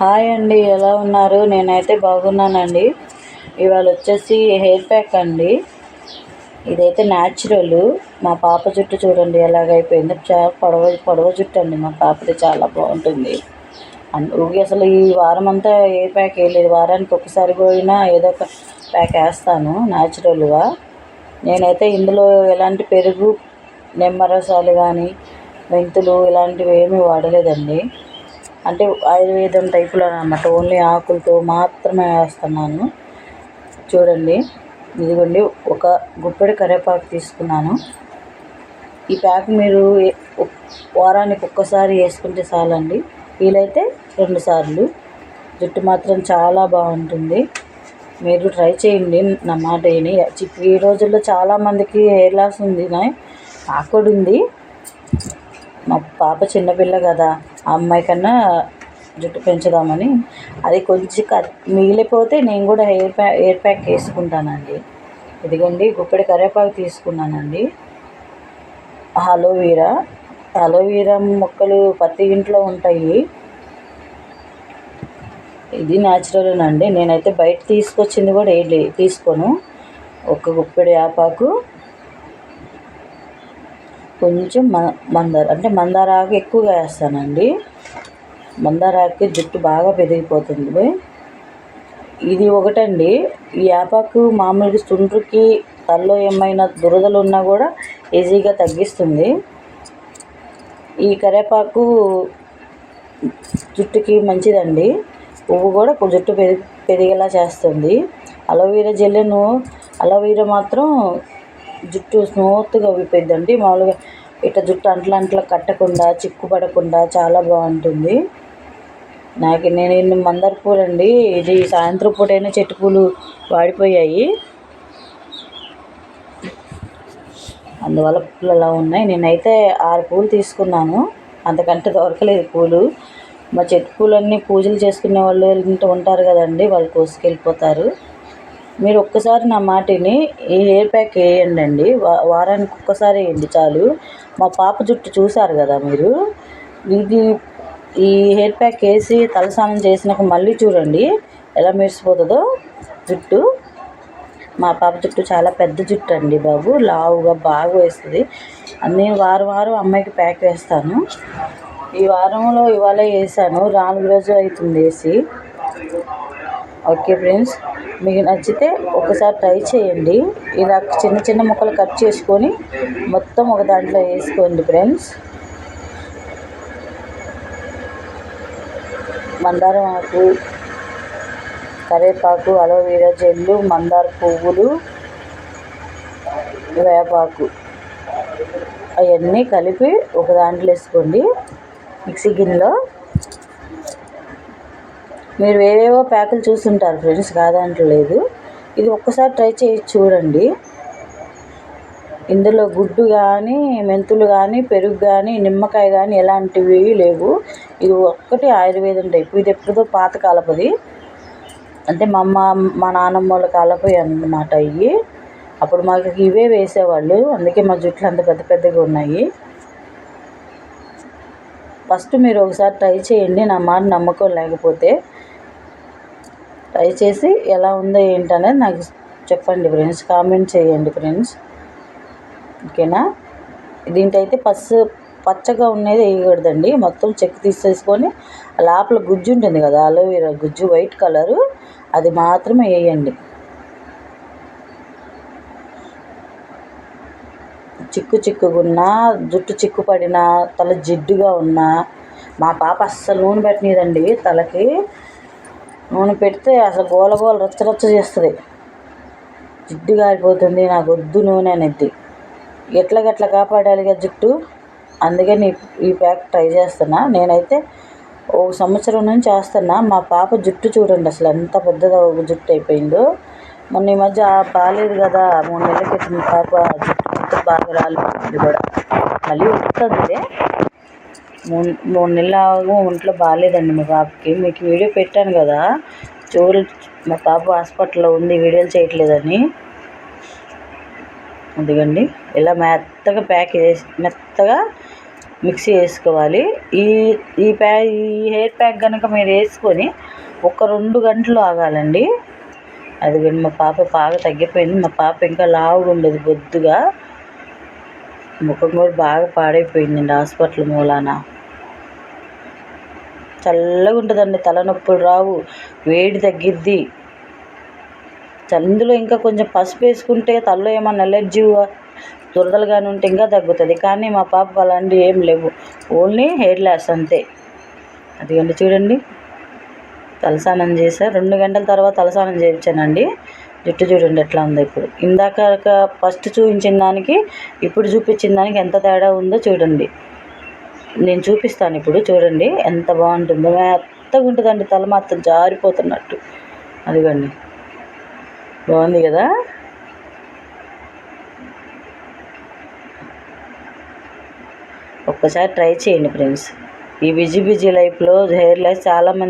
Hi అండి ఎలా ఉన్నారు? నేనైతే బాగున్నానండి. ఇవాళ వచ్చేసి హెయిర్ ప్యాక్ అండి. ఇదైతే న్యాచురల్. మా పాప జుట్టు చూడండి ఎలాగైపోయింది. చాలా పొడవ పొడవ జుట్టు అండి మా పాపది చాలా బాగుంటుంది. అండ్ అసలు ఈ వారం అంతా ఏ ప్యాక్ వేయలేదు వారానికి ఒకసారి పోయినా ఏదో ఒక ప్యాక్ వేస్తాను న్యాచురల్గా. నేనైతే ఇందులో ఎలాంటి పెరుగు నిమ్మరసాలు కానీ మెంతులు ఇలాంటివి ఏమీ వాడలేదండి. అంటే ఆయుర్వేదం టైపులో అనమాట ఓన్లీ ఆకులతో మాత్రమే వేస్తున్నాను. చూడండి. ఇదిగోండి. ఒక గుప్పెడు కరివేపాకు తీసుకున్నాను. ఈ ప్యాక్ మీరు వారానికి ఒక్కసారి వేసుకుంటే చాలండి. వీలైతే రెండు సార్లు. జుట్టు మాత్రం చాలా బాగుంటుంది. మీరు ట్రై చేయండి నా మాట ఈ రోజుల్లో చాలామందికి హెయిర్ లాస్ ఉంది. నాకు కూడా ఉంది. మా పాప చిన్నపిల్ల కదా ఆ అమ్మాయి కన్నా జుట్టు పెంచుదామని. అది కొంచెం క- మిగిలిపోతే నేను కూడా హెయిర్ ప్యాక్ హెయిర్ ప్యాక్ వేసుకుంటానండి. ఇదిగోండి గుప్పెడి కరివేపాకు తీసుకున్నానండి. అలోవీరా అలోవీరా మొక్కలు ప్రతి ఇంట్లో ఉంటాయి. ఇది న్యాచురల్ అండి నేనైతే బయట తీసుకొచ్చింది కూడా ఏ తీసుకోను. ఒక గుప్పెడు ఆపాకు కొంచెం మ మందార అంటే మందార ఆకు ఎక్కువగా వేస్తానండి. మందార ఆకు జుట్టు బాగా పెరిగిపోతుంది. ఇది ఒకటండి. ఈ యాపాకు మామూలుగా చుండ్రుకి తలలో ఏమైనా దురదలు ఉన్నా కూడా ఈజీగా తగ్గిస్తుంది. ఈ కరివేపాకు జుట్టుకి మంచిదండి. పువ్వు కూడా జుట్టు పెరిగి పెరిగేలా చేస్తుంది. అలోవీరా జెల్లును అలోవీరా మాత్రం జుట్టు స్మూత్గా విప్పిద్దండి మామూలుగా ఇట్లా జుట్టు అంట్ల అంట్ల కట్టకుండా చిక్కు పడకుండా చాలా బాగుంటుంది. నాకు నేను మందార పూలు అండి ఇది సాయంత్రం పూట చెట్టు పూలు వాడిపోయాయి. అందువల్ల పూలు అలా ఉన్నాయి. నేనైతే ఆరు పూలు తీసుకున్నాను. అంతకంటే దొరకలేదు పూలు. మా చెట్టు పూలన్నీ పూజలు చేసుకునే వాళ్ళు ఉంటారు కదండి వాళ్ళు కోసుకెళ్ళిపోతారు. మీరు ఒక్కసారి నా మాటిని ఈ హెయిర్ ప్యాక్ వేయండి అండి వా- వారానికి ఒక్కసారి వేయండి చాలు. మా పాప జుట్టు చూసారు కదా మీరు. ఇది ఈ హెయిర్ ప్యాక్ వేసి తలస్నానం చేసినాక మళ్ళీ చూడండి ఎలా మెరిసిపోతుందో జుట్టు. మా పాప జుట్టు చాలా పెద్ద జుట్టు అండి బాబు. లావుగా బాగా వేస్తుంది. నేను వారం వారం అమ్మాయికి ప్యాక్ వేస్తాను. ఈ వారంలో ఇవాళ వేసాను. నాలుగు రోజులు అవుతుంది వేసి. Okay friends. మీకు నచ్చితే ఒకసారి ట్రై చేయండి. ఇలా చిన్న చిన్న ముక్కలు కట్ చేసుకొని మొత్తం ఒక దాంట్లో వేసుకోండి ఫ్రెండ్స్. మందారం ఆకు కరివేపాకు అలోవెరా జెల్లు మందార పువ్వులు వేపాకు అవన్నీ కలిపి ఒక దాంట్లో వేసుకోండి. మిక్సీ గిన్నెలో మీరు ఏవేవో ప్యాకులు చూస్తుంటారు ఫ్రెండ్స్ కాదంటలేదు. ఇది ఒక్కసారి ట్రై చేసి చూడండి. ఇందులో గుడ్డు కానీ మెంతులు కానీ పెరుగు కానీ నిమ్మకాయ కానీ ఎలాంటివి లేవు. ఇది ఒక్కటి ఆయుర్వేదం టైపు. ఇది ఎప్పుడుదో పాత కాలపది. అంటే మా అమ్మ మా నాన్నమ్మ వాళ్ళ కాలపోయి అన్నమాట ఇవి. అప్పుడు మాకు ఇవే వేసేవాళ్ళు. అందుకే మా జుట్లు అంత పెద్ద పెద్దగా ఉన్నాయి. ఫస్ట్ మీరు ఒకసారి ట్రై చేయండి. నా మాట నమ్మకం లేకపోతే ట్రై చేసి ఎలా ఉందో ఏంటనేది నాకు చెప్పండి ఫ్రెండ్స్ కామెంట్ చేయండి ఫ్రెండ్స్. ఓకేనా? దీంట్లో అయితే పసు పచ్చగా ఉన్నది వేయకూడదండి. మొత్తం చెక్ తీసేసుకొని లోపల గుజ్జు ఉంటుంది కదా అలోవెరా గుజ్జు వైట్ కలరు అది మాత్రమే వేయండి. చిక్కు చిక్కుగున్నా జుట్టు చిక్కు పడినా తల జిడ్డుగా ఉన్నా మా పాప అస్సలు నూనె పెట్టనీదండి తలకి. నూనె పెడితే అసలు గోల గోల రచ్చ రచ్చ చేస్తుంది. జిడ్డు కారిపోతుంది నాకు వద్దు నూనె అనేది. ఎట్లా గట్లా కాపాడాలి కదా జుట్టు? అందుకని ఈ- ఈ ప్యాక్ ట్రై చేస్తున్నా. నేనైతే ఓ సంవత్సరం నుంచి చేస్తున్నా. మా పాప జుట్టు చూడండి అసలు ఎంత పెద్దగా ఒక జుట్టు అయిపోయిందో. మొన్న ఈ మధ్య ఆ బాగాలేదు కదా మూడు నెలల క్రితం పాప జుట్టు బాగా రాలిపోయింది కూడా. మళ్ళీ వస్తుంది. మూడు మూడు నెలలు ఒంట్లో బాగాలేదండి మా పాపకి మీకు వీడియో పెట్టాను కదా చూడు మా పాప హాస్పిటల్లో ఉంది వీడియోలు చేయట్లేదని. అందుకండి ఇలా మెత్తగా ప్యాక్ చేసి మెత్తగా మిక్సీ వేసుకోవాలి ఈ ఈ ప్యా ఈ హెయిర్ ప్యాక్ కనుక మీరు వేసుకొని ఒక రెండు గంటలు ఆగాలండి. అది మా పాప బాగా తగ్గిపోయింది. మా పాప ఇంకా లావుగా ఉండేది బొద్దుగా. ముఖం కూడా బాగా పాడైపోయిందండి హాస్పిటల్ మూలాన. చల్లగా ఉంటుందండి తలనొప్పులు రావు వేడి తగ్గిద్ది. అందులో ఇంకా కొంచెం పసుపు వేసుకుంటే తలలో ఏమన్నా ఎలర్జీ దురదలు కానీ ఉంటే ఇంకా తగ్గుతుంది. కానీ మా పాపకు అలాంటివి ఏం లేవు. ఓన్లీ హెయిర్ లాస్ అంతే. అదిగోండి చూడండి. తలస్నానం చేసా రెండు గంటల తర్వాత తలస్నానం చేయించానండి. జుట్టు చూడండి ఎట్లా ఉందో ఇప్పుడు. ఇందాక ఫస్ట్ చూపించిన దానికి ఇప్పుడు చూపించిన దానికి ఎంత తేడా ఉందో చూడండి. నేను చూపిస్తాను ఇప్పుడు చూడండి ఎంత బాగుంటుందో. మెత్తగా ఉంటుందండి తల మాత్రం జారిపోతున్నట్టు. అదిగోండి. బాగుంది కదా? ఒక్కసారి ట్రై చేయండి ఫ్రెండ్స్. ఈ బిజీ బిజీ లైఫ్లో హెయిర్ లైఫ్ చాలామంది